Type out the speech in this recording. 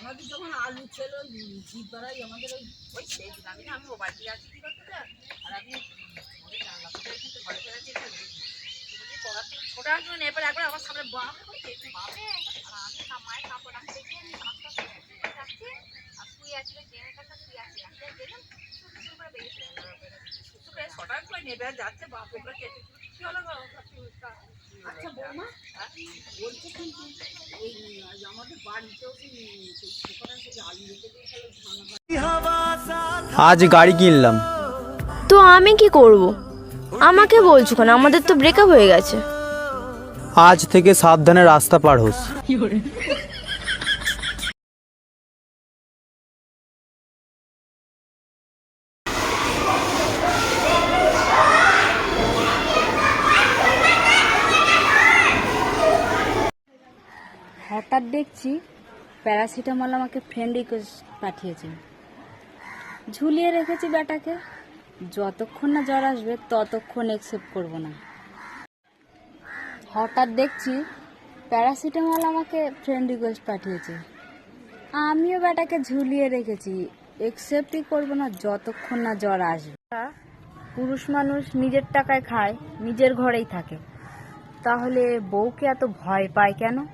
আমাদের যখন আলু ছিল আমাদের ওই ওই সেই আমি আমি মোবাইল দিয়ে আছি কি করতে আর আমি ছোট আসবে না এবার একবার আমার সামনে বলছে আর আমি মায়ের কাপড় রাখতে দেখি আমি যাচ্ছি আর শুয়ে আছি ট্রেনের কাছে শুয়ে আছি আসলে গেলাম নেবে যাচ্ছে কেটে আচ্ছা বৌমা? বলছে কিন্তু আমাদের বাড়িতেও আজ গাড়ি কিনলাম। তো আমি কি করব? আমাকে বলছো কেন? আমাদের তো ব্রেকআপ হয়ে গেছে। আজ থেকে সাবধানে রাস্তা পার হোস। হঠাৎ দেখছি প্যারাসিটামল আমাকে ফ্রেন্ড রিকোয়েস্ট পাঠিয়েছে। ঝুলিয়ে রেখেছি ব্যাটাকে। যতক্ষণ না জ্বর আসবে, ততক্ষণ একসেপ্ট করব না। হঠাৎ দেখছি প্যারাসিটামল আমাকে ফ্রেন্ড রিকোয়েস্ট পাঠিয়েছে। আমিও ব্যাটাকে ঝুলিয়ে রেখেছি। একসেপ্টই করব না, যতক্ষণ না জ্বর আসবে। পুরুষ মানুষ নিজের টাকায় খায়, নিজের ঘরেই থাকে। তাহলে বউকে এত ভয় পায় কেন?